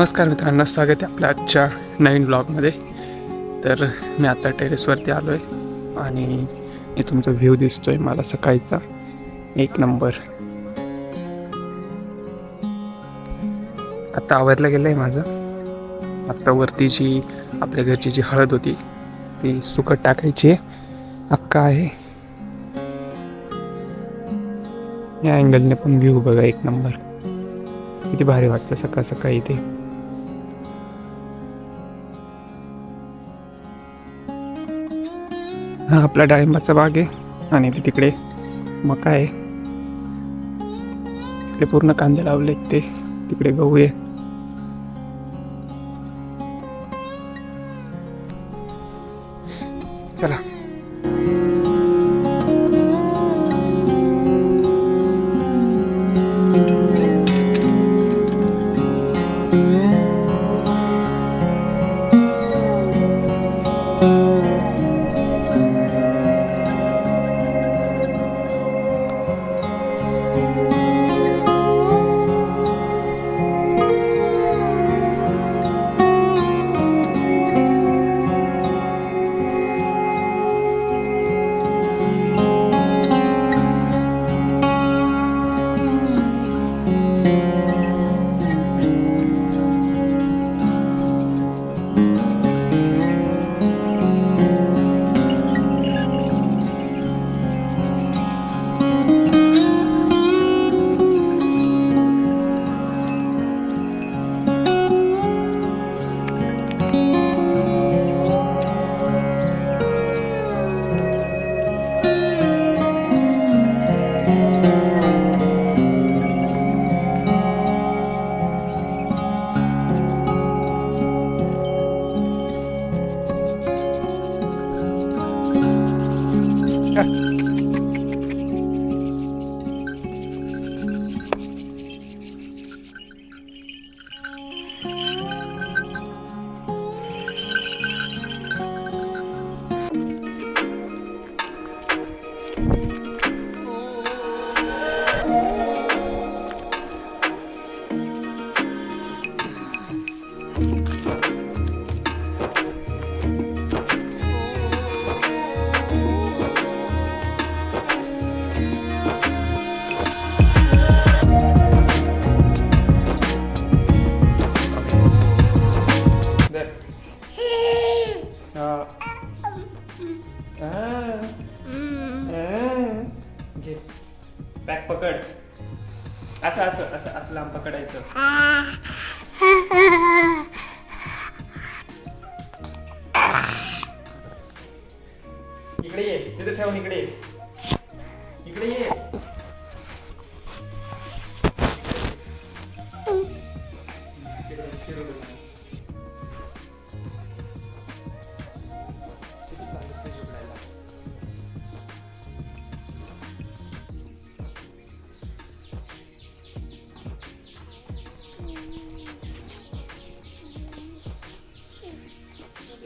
नमस्कार मित्रांनो स्वागत आहे आपल्या आजच्या नवीन ब्लॉगमध्ये तर मी आता टेरेसवरती आलो आहे आणि मी तुमचा व्ह्यू दिसतोय मला सकाळचा. एक नंबर आत्ता आवरलं गेलं आहे माझं. आत्ता वरती जी आपल्या घरची जी हळद होती ती सुकट टाकायची आहे. अक्का आहे. या अँगलने पण व्ह्यू बघा एक नंबर किती भारी वाटतं सकाळ सकाळी इथे हा आपला डाळिंबाचा बाग आहे. आणि ते तिकडे मका आहे. तिकडे पूर्ण कांदे लावले ते. तिकडे गहू आहे. बॅग पकड. असं असं असं असं लांब पकडायचं. ठेवून इकडे इकडे ये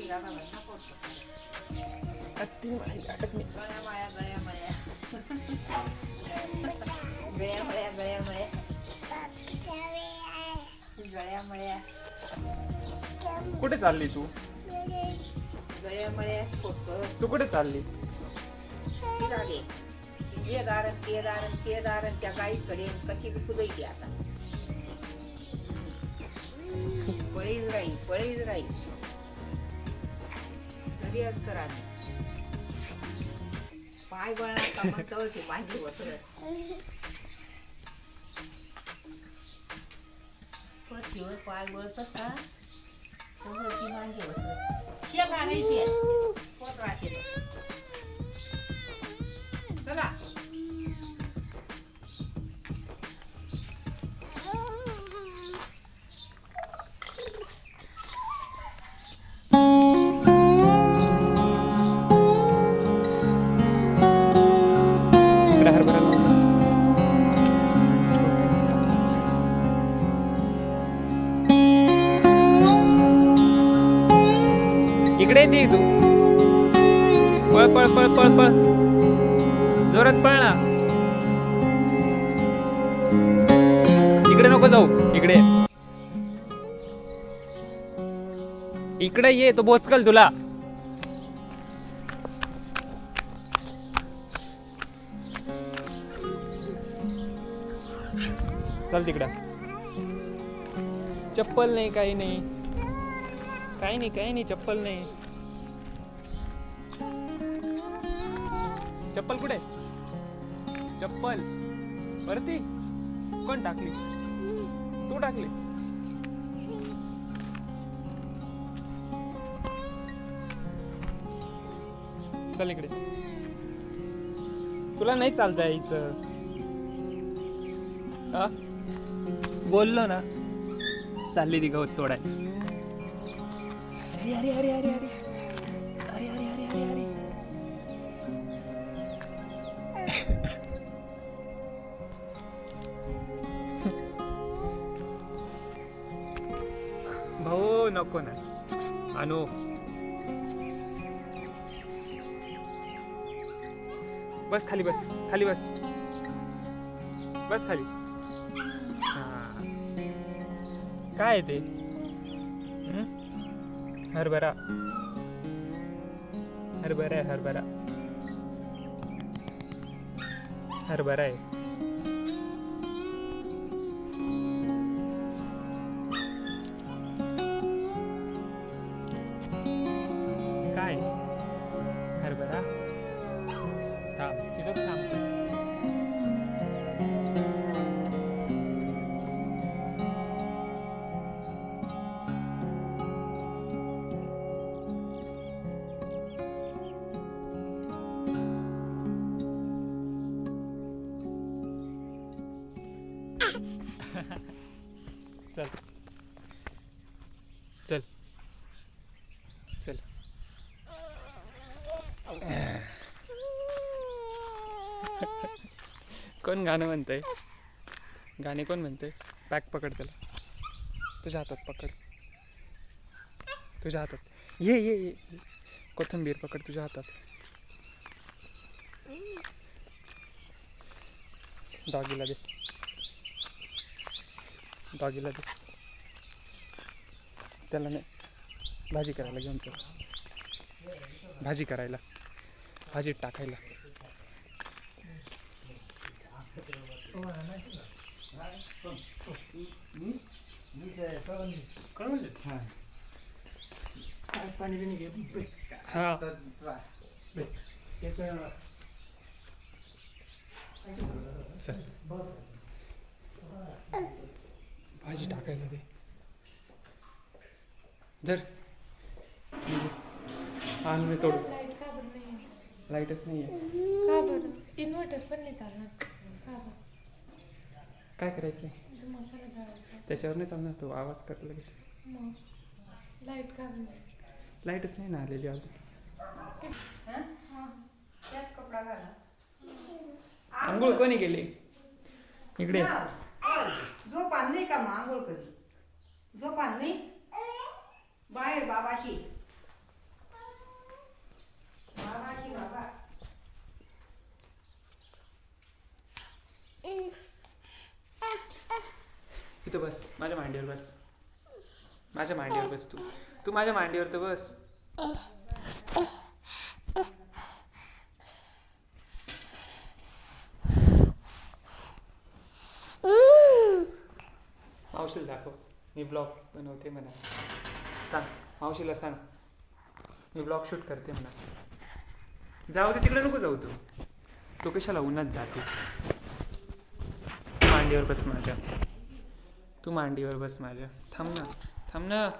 Gracias. अति माझी अटक मी कुठे चालली तू? तू कुठे चालली? त्या गाईकडे कशी कुदायची आता? पळीच राहील पळीच राहील. घरी करा पाय बळणार का म्हणतो की माझी वसर पतीवर पाय बळतात का तसं ती माझी वसर शेक आणायची आहे. पोट राहते इकडे ये तो बोचकल तुला. चल तिकडं. चप्पल नाही काही नाही. काही नाही काही नाही चप्पल नाही. चप्पल कुठे? चप्पल. वरती? कोण टाकली? तू टाकली. चल इकडे. तुला नाही चालत यायचं बोललो ना. चालली ती गवत तोडाय. अरे अरे अरे अरे अरे. अरे अरे अरे अरे अरे. भाऊ नको ना. अनु. बस खाली बस. खाली बस. बस खाली. हां. काय आहे ते? हरभरा. हरभरा आहे हरभरा. हरभरा आहे. चल. चल. चल. कोण गाणं म्हणतंय? गाणे कोण म्हणतंय? पॅक पकड त्याला. तुझ्या हातात पकड. तुझ्या हातात. ये ये ये. कोथंबीर पकड तुझ्या हातात. डॉगीला दे. डॉगीला दे. त्याला नाही भाजी करायला घेऊन चल भाजी करायला. भाजीत टाकायला. हा. चल. भाजी टाकायला दे. धर. आण मी तोड लाइट का बरं नाही लाईटच नाही आहे का बरं? इन्व्हर्टर पण नाही चालणार. का बरं? काय करायचं इथं मसाला दळायचा त्याच्यावर नाही चालणार तो? आवाज कर लगेच. मग? लाइट का बरं नाही? लाईटच नाही ना आलेली अजून. त्याच कपडा घाला आंघोळ कोणी केली? इकडे. झोप आण नाही का मग आंघोळ करी झोप आण नाही? बाहेर बाबाशी. बाबाशी बाबा. इथं बस माझ्या मांडीवर बस. माझ्या मांडीवर बस तू. तू माझ्या मांडीवर तर बस. मावशीला दाखव. मी ब्लॉग बनवते म्हणा. सांग. मावशीला सांग. मी ब्लॉग शूट करते म्हणा. जाऊ दे तिकडे नको जाऊ तू. तू कशाला उन्हात जाते? मांडीवर बस माझ्या. तू मांडीवर बस माझ्या. थांब ना. थांब ना.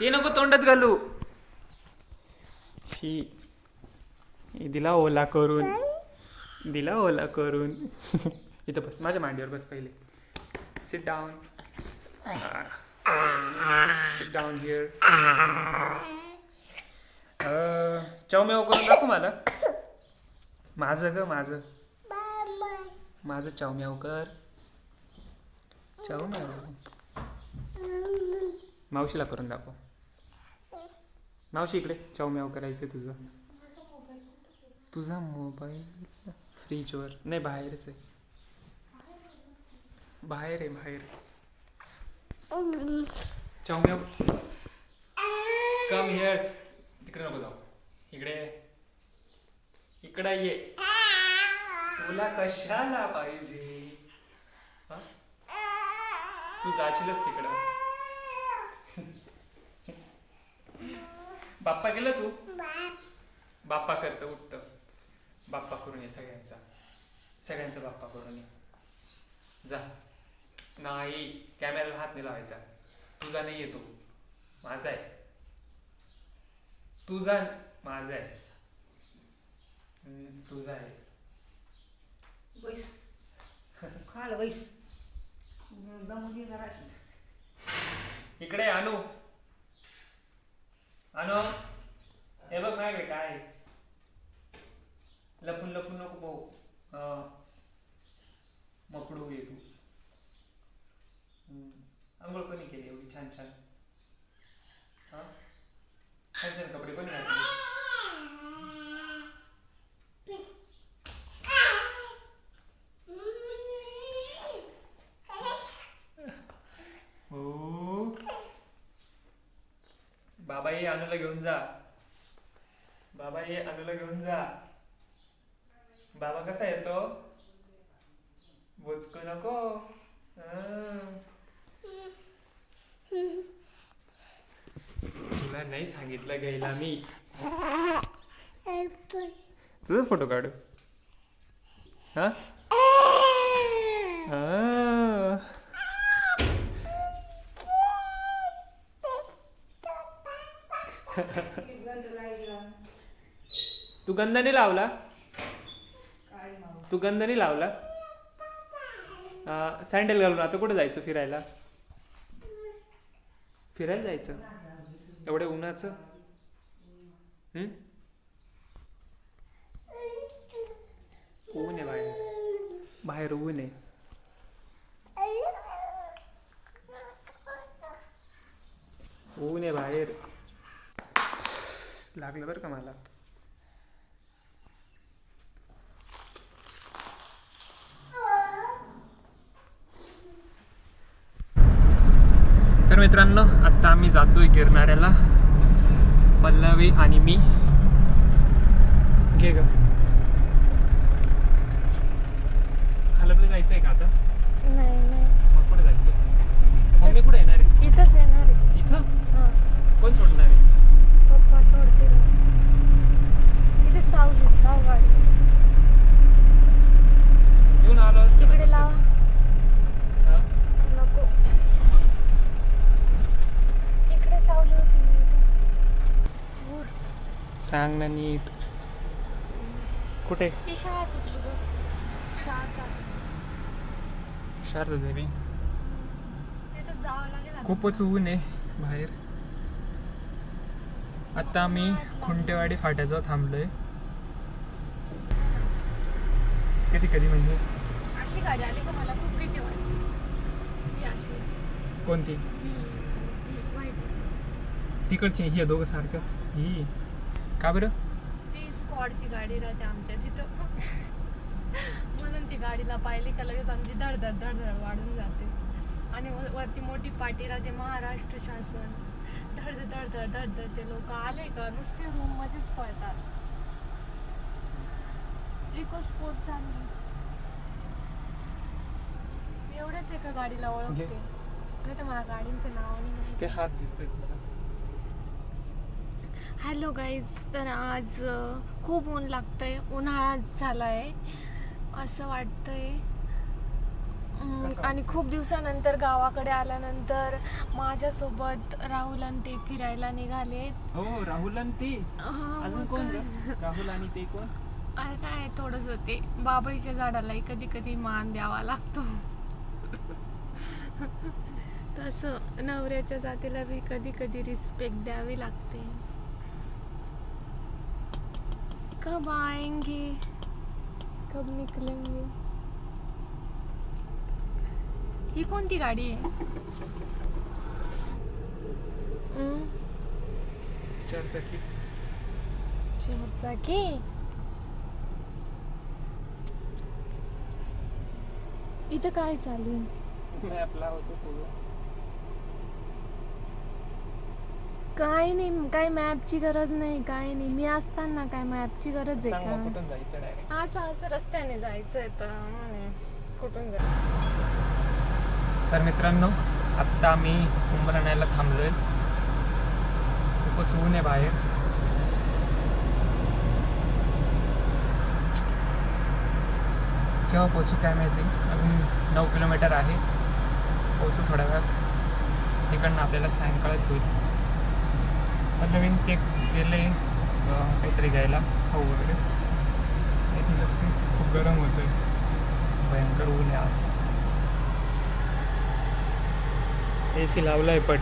ते नको तोंडात घालू. शी. दिला ओला करून. दिला ओला करून. इथं बस माझ्या मांडीवर बस पहिले. Sit down sit down here चौमेव करून दाखव मला. माझं ग माझं. माझं चौम्याव कर. चौम्याव मावशीला करून दाखव. मावशी इकडे चौम्याव करायचं तुझं. तुझा मोबाईल. फ्रीजवर. नाही बाहेरच आहे. बाहेर आहे बाहेर. चौम्या कम हिअर तिकडे नको जाऊ. इकडे. इकडे ये. तुला कशाला पाहिजे? तू जाशीलच तिकडं. बाप्पा गेला तू? बाप्पा करतं उठतं. बाप्पा करून ये सगळ्यांचा. सगळ्यांचा बाप्पा करून ये. जा. नाही कॅमेऱ्याला हात नाही लावायचा. तुझा नाही येतो. माझा आहे. तुझा माझा आहे. तुझा आहे. बैस खाल बैस दमली जराशी इकडे आणू आणू हे बघ माझ्याकडे काय आहे. लपून लपून नको पाहू. मकडू ये तू. आंघोळ कोणी केली एवढी छान छान? हा? छान छान कपडे कोणी घातले? हो. बाबा ये अनुला घेऊन जा. बाबा ये अनुला घेऊन जा. बाबा कसा येतो बोचकू नको. तुला नाही सांगितलं घ्यायला मी. तुझा फोटो काढू. हा. तू गंध नाही लावला? तू गंध नाही लावला? सँडल घालून आता कुठे जायचं फिरायला? फिरायला जायचं? एवढ्या उन्हाचं? ऊन आहे बाहेर. बाहेर ऊन आहे. ऊन आहे बाहेर. लागलं बरं का मला तर मित्रांनो आत्ता आम्ही जातोय गिरणाऱ्याला पल्लवी आणि मी. घे गं खालपलं जायचंय का आता नाही नाही मग कुठे जायचं मम्मी कुठे येणार आहे इथंच येणार आहे इथं हां कोण सोडणार आहे पप्पा सोडतील इथे सावलीच लाव गाडी घेऊन आलो असतो ना तिकडे लाव तसंच. हा? नको इकडे सावली होती ना इथे ऊर सांग ना नीट. कुठे? शारदा. देवी. खूपच ऊन आहे बाहेर. आता आम्ही खुंटेवाडी फाट्याजवळ थांबलोय. कधी कधी म्हणजे? अशी गाडी आली का मला खूप भीती वाटते. ही अशी. कोणती? तिकडची ही दोघं सारखंच. ही. का बरं? ती स्कॉडची गाडी राहते आमच्या तिथं. म्हणून ती गाडीला पाहिली का लगेच आमची धडधड धडधड वाढून जाते. आणि व- वरती मोठी पाटी राहते महाराष्ट्र शासन. धडधड धडधड धडधड ते लोक आले का नुसते रूम मध्येच पळतात. इको स्पोर्ट एवढ्याच एका गाडीला ओळखते. घे. नाही तर मला गाडींचे नाव नाही माहिती. ते हात दिसतोय तिचा हॅलो गाईज तर आज खूप ऊन लागतंय. उन्हाळा झाला आहे असं वाटतंय. अम, कसं? आणि खूप दिवसानंतर गावाकडे आल्यानंतर माझ्यासोबत राहुल आणि ते फिरायला निघाले. हो राहुल आणि ते. अजून कोण? राहुल आणि ते कोण? काय थोडस ते बाबळीच्या झाडालाही कधी कधी मान द्यावा लागतो. तसं नवऱ्याच्या जातीला बी कधी कधी रिस्पेक्ट द्यावी लागते. कब आएंगे? कब निकलेंगे? ही कोणती गाडी आहे चार चाकी चारचाकी? इथं काय चालू आहे? मॅप लावतो तो काय नाही काय मॅपची गरज नाही काय नाही. मी असताना काय मॅपची गरज सांग मग आहे कुठून जायचं डायरेक्ट का असं असं रस्त्याने जायचंय तर म्हणे, कुठून जायचं तर मित्रांनो आत्ता आम्ही उंबराण्याला थांबलोय. खूपच ऊन आहे बाहेर. केव्हा पोचू काय माहिती? अजून नऊ किलोमीटर आहे. पोचू थोड्या वेळात. तिकडनं आपल्याला सायंकाळच होईल. तर नवीन केक गेले काहीतरी घ्यायला खाऊ वगैरे. येतीलच ते खूप गरम होतोय. भयंकर ऊन आहे आज. ए सी लावला आहे पट.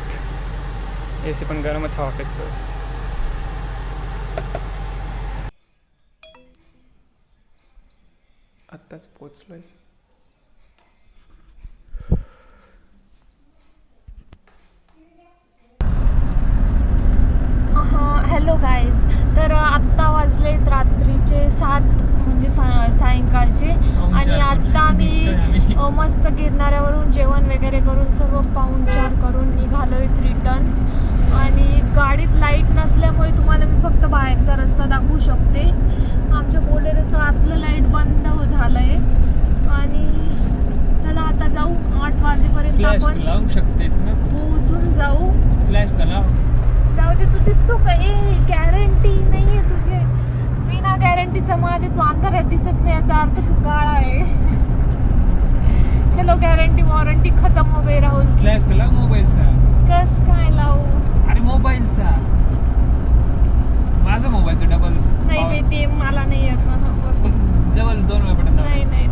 ए सी पण गरमच हवा फेकतो आत्ताच पोचलो आहे गाईज तर आत्ता वाजलेत रात्रीचे सात म्हणजे सा सायंकाळचे आणि आत्ता आम्ही अ, मस्त गिरणाऱ्यावरून जेवण वगैरे करून सर्व पाहुणचार करून निघालोय रिटर्न आणि गाडीत लाइट नसल्यामुळे तुम्हाला मी फक्त बाहेरचा रस्ता दाखवू शकते. चलो गॅरंटी वॉरंटी खतम हो गई फ्लॅश मोबाईलचा. कस काय लावू? अरे मोबाईलचा. माझा मोबाईलचा डबल नाही ते मला नाही येत डबल दोन वेळा पटत नाही नाही